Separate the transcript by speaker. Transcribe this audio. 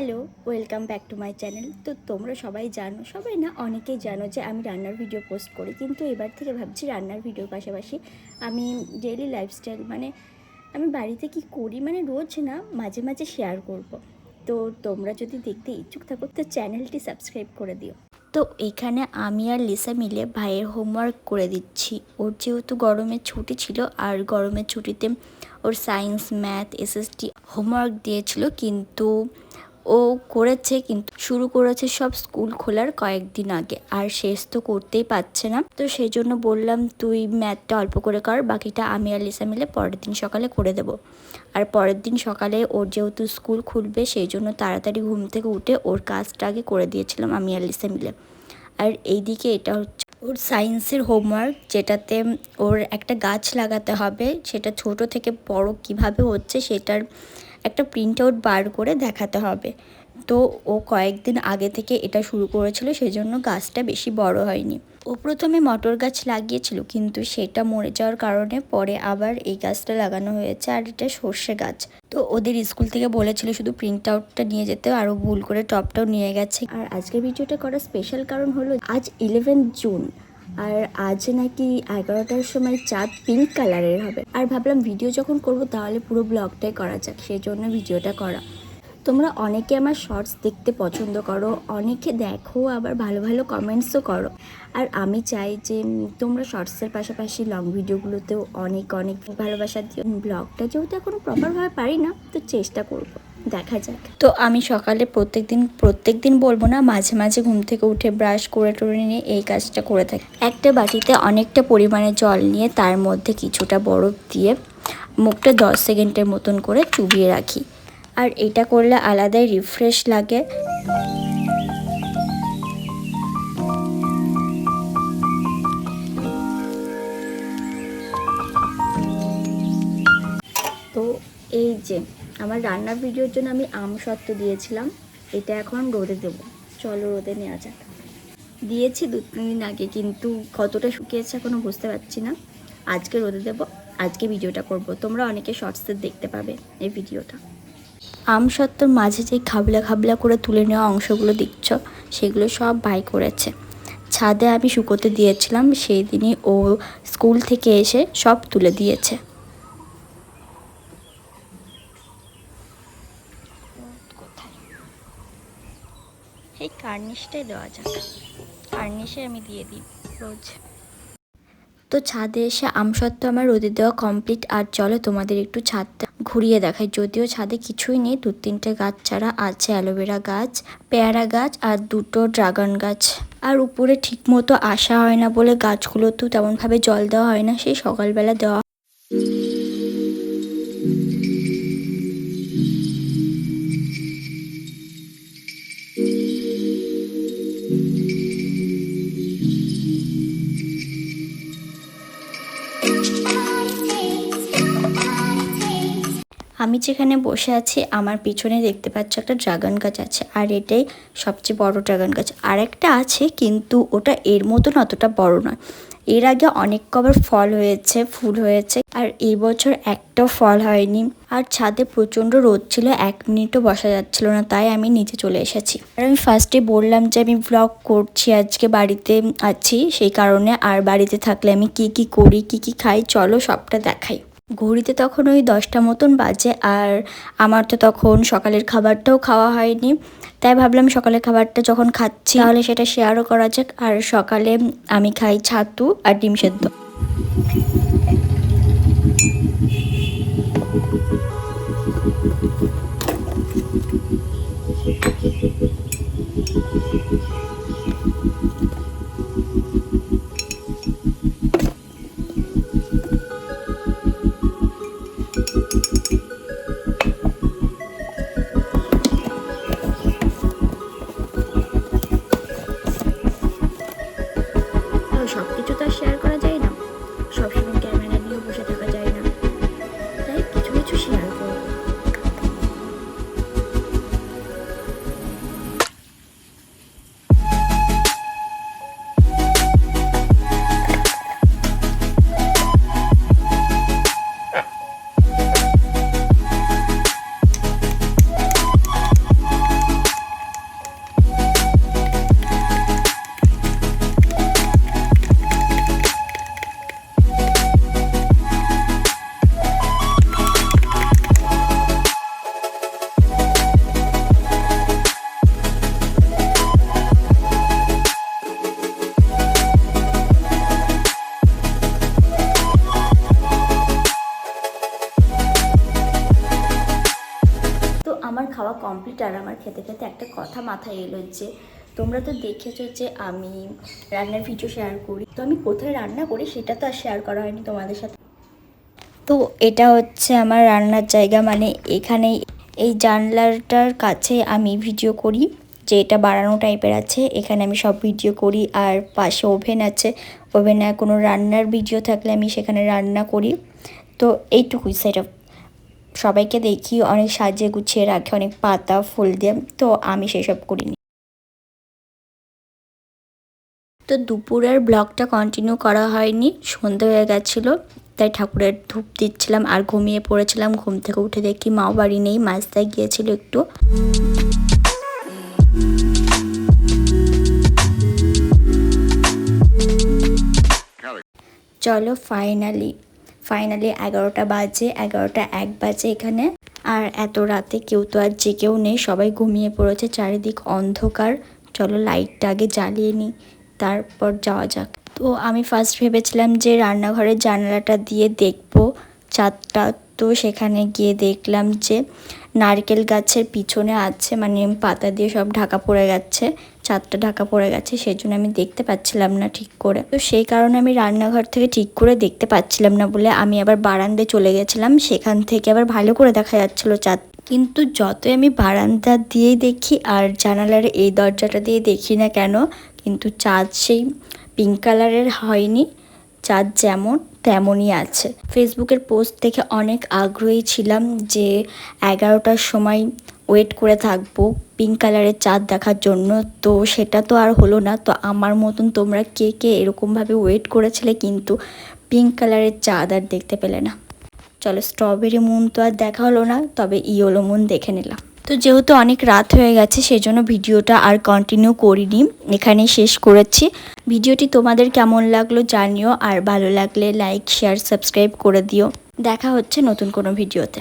Speaker 1: Hello, welcome back to my channel. তো তোমরা সবাই জানো, সবাই না অনেকেই জানো যে আমি রান্নার ভিডিও পোস্ট করি, কিন্তু এবার থেকে ভাবছি রান্নার ভিডিওর পাশাপাশি আমি ডেইলি লাইফস্টাইল মানে আমি বাড়িতে কি করি মানে রোজ না মাঝে মাঝে শেয়ার করব। তো তোমরা যদি দেখতে ইচ্ছুক থাকো, তো চ্যানেলটি সাবস্ক্রাইব করে দিও। তো এখানে আমি আর লিসা মিলে ভাইয়ের হোমওয়ার্ক করে দিচ্ছি। ওর যেহেতু গরমের ছুটি ছিল, আর গরমের ছুটিতে ওর সায়েন্স ম্যাথ এসএসটি হোমওয়ার্ক দিয়েছিল, কিন্তু ও করেছে কিন্তু শুরু করেছে সব স্কুল খোলার কয়েকদিন আগে। আর শেষ তো করতেই পারছে না। তো সেই জন্য বললাম, তুই ম্যাথটা অল্প করে কর, বাকিটা আমি আর লিসা মিলে পরের দিন সকালে করে দেব। আর পরের দিন সকালে ওর যেহেতু স্কুল খুলবে, সেই জন্য তাড়াতাড়ি ঘুম থেকে উঠে ওর কাজটা আগে করে দিয়েছিলাম আমি আর লিসা মিলে। আর এইদিকে এটা হচ্ছে ওর সায়েন্সের হোমওয়ার্ক, যেটাতে ওর একটা গাছ লাগাতে হবে। সেটা ছোট থেকে বড় কীভাবে হচ্ছে, সেটার একটা প্রিন্ট আউট বার করে দেখাতে হবে। তো ও কয়েকদিন আগে থেকে এটা শুরু করেছিল সেই জন্য গাছটা বেশি বড় হয়নি। ও প্রথমে মটর গাছ লাগিয়েছিল, কিন্তু সেটা মরে যাওয়ার কারণে পরে আবার এই গাছটা লাগানো হয়েছে, আর এটা সর্ষে গাছ। তো ওদের স্কুল থেকে বলেছিল শুধু প্রিন্ট আউটটা নিয়ে যেতে, আরও ভুল করে টপটাও নিয়ে গেছে। আর আজকের ভিডিওটা করার স্পেশাল কারণ হলো, আজ ইলেভেন জুন আর আজ নাকি এগারোটার সময় চাঁদ পিঙ্ক কালারের হবে। আর ভাবলাম ভিডিও যখন করব তাহলে পুরো ব্লগটাই করা যাক সেই জন্য ভিডিওটা করা। তোমরা অনেকে আমার শর্টস দেখতে পছন্দ করো, অনেকে দেখো আবার ভালো ভালো কমেন্টসও করো। আর আমি চাই যে তোমরা শর্টসের পাশাপাশি লং ভিডিওগুলোতেও অনেক অনেক ভালোবাসা দিও। ব্লগটা যেহেতু এখনও প্রপারভাবে পারি না, তো চেষ্টা করব। দেখা যাক। তো আমি সকালে প্রত্যেক দিন প্রত্যেক দিন বলব না, মাঝে মাঝে ঘুম থেকে উঠে ব্রাশ করে টরে নিয়ে এই কাজটা করে থাকি। একটা বাটিতে অনেকটা পরিমাণে জল নিয়ে তার মধ্যে কিছুটা বরফ দিয়ে মুখটা দশ সেকেন্ডের মতন করে চুবিয়ে রাখি। আর এটা করলে আলাদাই রিফ্রেশ লাগে। আমার রান্নার ভিডিওর জন্য আমি আম সত্ত্ব দিয়েছিলাম, এটা এখন রোদে দেবো। চলো রোদে নেওয়া যাক। দিয়েছি দু তিন দিন আগে, কিন্তু কতটা শুকিয়েছে এখনও বুঝতে পারছি না। আজকে রোদে দেবো, আজকে ভিডিওটা করব। তোমরা অনেকে শর্টসে দেখতে পাবে এই ভিডিওটা। আম সত্ত্বর মাঝে যে খাবলা খাবলা করে তুলে নেওয়া অংশগুলো দেখছ, সেগুলো সব বাই করেছে। ছাদে আমি শুকোতে দিয়েছিলাম, সেই দিনই ও স্কুল থেকে এসে সব তুলে দিয়েছে। এই কার্নিশটাই দেওয়া যাক। কার্নিশে আমি দিয়ে দিই, রোজ। তো ছাদে এসে আমসত্ত্ব আমার রোদে দেওয়া কমপ্লিট আর চলো তোমাদের একটু ছাদটা ঘুরিয়ে দেখায় যদিও ছাদে কিছুই নেই, দু তিনটে গাছ ছাড়া আছে অ্যালোভেরা গাছ, পেয়ারা গাছ, আর দুটো ড্রাগন গাছ। আর উপরে ঠিক মতো আসা হয় না বলে গাছগুলোতেও তেমনভাবে জল দেওয়া হয় না, সেই সকালবেলা দেওয়া আমি যেখানে বসে আছি, আমার পিছনে দেখতে পাচ্ছ একটা ড্রাগন গাছ আছে, আর এটাই সবচেয়ে বড় ড্রাগন গাছ। আর একটা আছে, কিন্তু ওটা এর মতন অতটা বড় নয়। এর আগে অনেক কবার ফল হয়েছে, ফুল হয়েছে, আর এই বছর একটাও ফল হয়নি। আর ছাদে প্রচণ্ড রোদ ছিল, এক মিনিটও বসা যাচ্ছিল না, তাই আমি নিচে চলে এসেছি। আর আমি ফার্স্টে বললাম যে, আমি ব্লগ করছি, আজকে বাড়িতে আছি, সেই কারণে আর বাড়িতে থাকলে আমি কি কি করি, কি কি খাই, চলো সবটা দেখাই। ঘড়িতে তখন ওই দশটা মতন বাজে আর আমার তো তখন সকালের খাবারটাও খাওয়া হয়নি। তাই ভাবলাম সকালের খাবারটা যখন খাচ্ছি তাহলে সেটা শেয়ারও করা যাক। আর সকালে আমি খাই ছাতু আর ডিম সেদ্ধ। সব কমপ্লিট আর আমার খেতে খেতে একটা কথা মাথায় এলো যে, তোমরা তো দেখেছ যে আমি রান্নার ভিডিও শেয়ার করি। তো আমি কোথায় রান্না করি সেটা তো আর শেয়ার করা হয়নি তোমাদের সাথে। তো এটা হচ্ছে আমার রান্নার জায়গা মানে এখানে এই জানলাটার কাছে আমি ভিডিও করি, যে এটা বাড়ানো টাইপের আছে। এখানে আমি সব ভিডিও করি আর পাশে ওভেন আছে। ওভেনে কোনো রান্নার ভিডিও থাকলে আমি সেখানে রান্না করি। তো এইটুকুই সেট সবাইকে দেখি, অনেক সাজিয়ে গুছিয়ে রাখে, অনেক পাতা, ফুল দিয়ে। তো আমি সেসব করিনি। তো দুপুরের ব্লগটা কন্টিনিউ করা হয়নি, সন্ধে হয়ে গেছিল, তাই ঠাকুরের ধূপ দিচ্ছিলাম আর ঘুমিয়ে পড়েছিলাম। ঘুম থেকে উঠে দেখি মাও বাড়ি নেই মাছতায় গিয়েছিল একটু। চলো ফাইনালি ফাইনালি এগারোটা বাজে, এগারোটা এক বাজে এখানে। আর এত রাতে কেউ তো আর জেগেও নেই, সবাই ঘুমিয়ে পড়েছে, চারিদিক অন্ধকার। চলো লাইটটা আগে জ্বালিয়ে নিই, তারপর যাওয়া যাক। তো আমি ফার্স্ট ভেবেছিলাম যে রান্নাঘরের জানালাটা দিয়ে দেখব। চাঁদটা তো সেখানে গিয়ে দেখলাম যে নারকেল গাছের পিছনে আছে মানে পাতা দিয়ে সব ঢাকা পড়ে গেছে। চাঁদটা ঢাকা পড়ে গেছে, সেই জন্য আমি দেখতে পাচ্ছিলাম না ঠিক করে। তো সেই কারণে আমি রান্নাঘর থেকে ঠিক করে দেখতে পাচ্ছিলাম না বলে আমি আবার বারান্দায় চলে গেছিলাম। সেখান থেকে আবার ভালো করে দেখা যাচ্ছিল চাঁদ। কিন্তু যতই আমি বারান্দা দিয়েই দেখি আর জানালার এই দরজাটা দিয়ে দেখি না কেন, কিন্তু চাঁদ সেই পিঙ্ক কালারের হয়নি। চাঁদ যেমন তেমনই আছে। ফেসবুকের পোস্ট দেখে অনেক আগ্রহী ছিলাম যে এগারোটার সময় ওয়েট করে থাকব পিঙ্ক কালারের চাঁদ দেখার জন্য। তো সেটা তো আর হলো না। তো আমার মতন তোমরা কে কে এরকমভাবে ওয়েট করেছিলে কিন্তু পিঙ্ক কালারের চাঁদ আর দেখতে পেলে না। চলো স্ট্রবেরি মুন তো আর দেখা হলো না, তবে ইয়েলো মুন দেখে নিলাম। তো যেহেতু অনেক রাত হয়ে গেছে, সেজন্য ভিডিওটা আর কন্টিনিউ করিনি। এখানেই শেষ করেছি। ভিডিওটি তোমাদের কেমন লাগল জানিও, আর ভালো লাগলে লাইক শেয়ার সাবস্ক্রাইব করে দিও। দেখা হচ্ছে নতুন কোনো ভিডিওতে।